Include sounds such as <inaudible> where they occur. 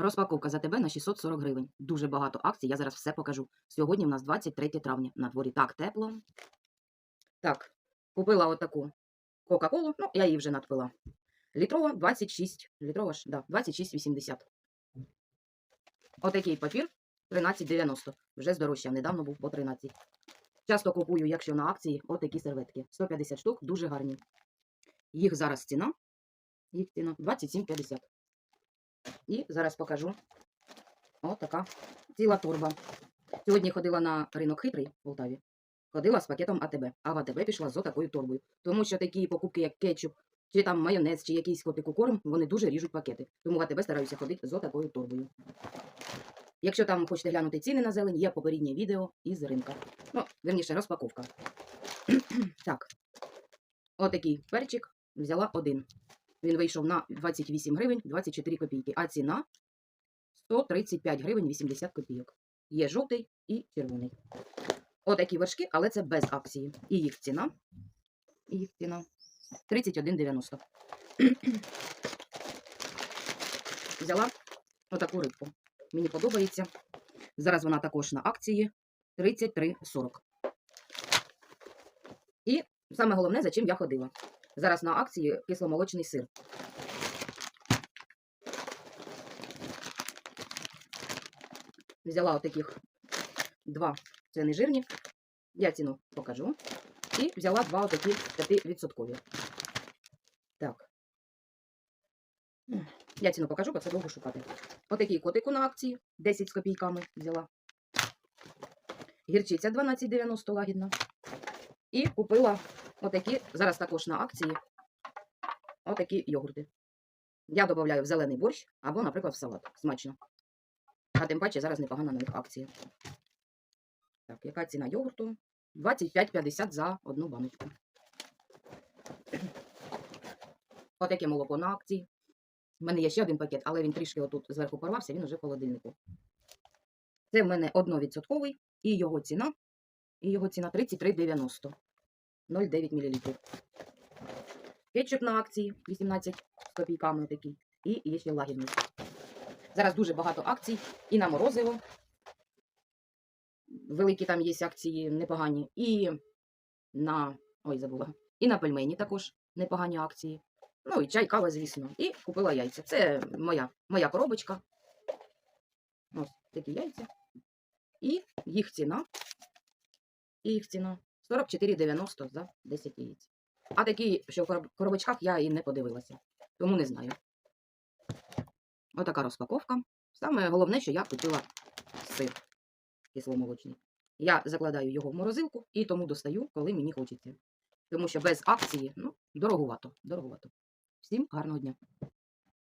Розпаковка за тебе на 640 гривень. Дуже багато акцій, я зараз все покажу. Сьогодні в нас 23 травня. На дворі так тепло. Так, купила отаку Кока-Колу, ну, я її вже надпила. Літрова 26. Літрова ж, да, 26,80. Отакий папір 13,90. Вже здорожчав, недавно був по 13. Часто купую, якщо на акції, отакі серветки. 150 штук, дуже гарні. Їх зараз ціна. Їх ціна 27,50. І зараз покажу. О, така ціла торба. Сьогодні ходила на ринок хитрий в Полтаві. Ходила з пакетом АТБ, а в АТБ пішла з отакою торбою. Тому що такі покупки, як кетчуп, чи там майонез, чи якийсь котику корм, вони дуже ріжуть пакети. Тому в АТБ стараюся ходити з отакою торбою. Якщо там хочете глянути ціни на зелень, є попереднє відео із ринка. Ну, верніше, розпаковка. <clears throat> так. Отакий перчик взяла один. Він вийшов на 28 гривень 24 копійки, а ціна 135 гривень 80 копійок. Є жовтий і червоний. Отакі вершки, але це без акції. І їх ціна. І їх ціна 31,90. <clears throat> Взяла отаку рибку. Мені подобається. Зараз вона також на акції 33,40. І саме головне, за чим я ходила. Зараз на акції кисломолочний сир. Взяла отаких два, це не жирні. Я ціну покажу. І взяла два отакі 5%. Так. Я ціну покажу, бо це довго шукати. Отакий котику на акції 10 з копійками взяла. Гірчиця 12,90 лагідна. І купила отакі, зараз також на акції, отакі йогурти. Я додаю в зелений борщ або, наприклад, в салат. Смачно. А тим паче зараз непогана на них акція. Так, яка ціна йогурту? 25,50 за одну баночку. Отаке молоко на акції. У мене є ще один пакет, але він трішки отут зверху порвався, він уже в холодильнику. Це в мене 1% і його ціна. І його ціна 33,90. 0,9 мл. Кетчуп на акції 18 з копійками такий. І є ще лагідний. Зараз дуже багато акцій і на морозиво. Великі там є акції непогані. І на. Ой, забула. І на пельмені також непогані акції. Ну і чай, кава, звісно. І купила яйця. Це моя, моя коробочка. Ось такі яйця. І їх ціна. І їх ціна 44,90 за 10 яєць. А такі, що в короб- коробочках я і не подивилася. Тому не знаю. Отака розпаковка. Саме головне, що я купила сир кисломолочний. Я закладаю його в морозилку і тому достаю, коли мені хочеться. Тому що без акції, ну, дороговато, дороговато. Всім гарного дня.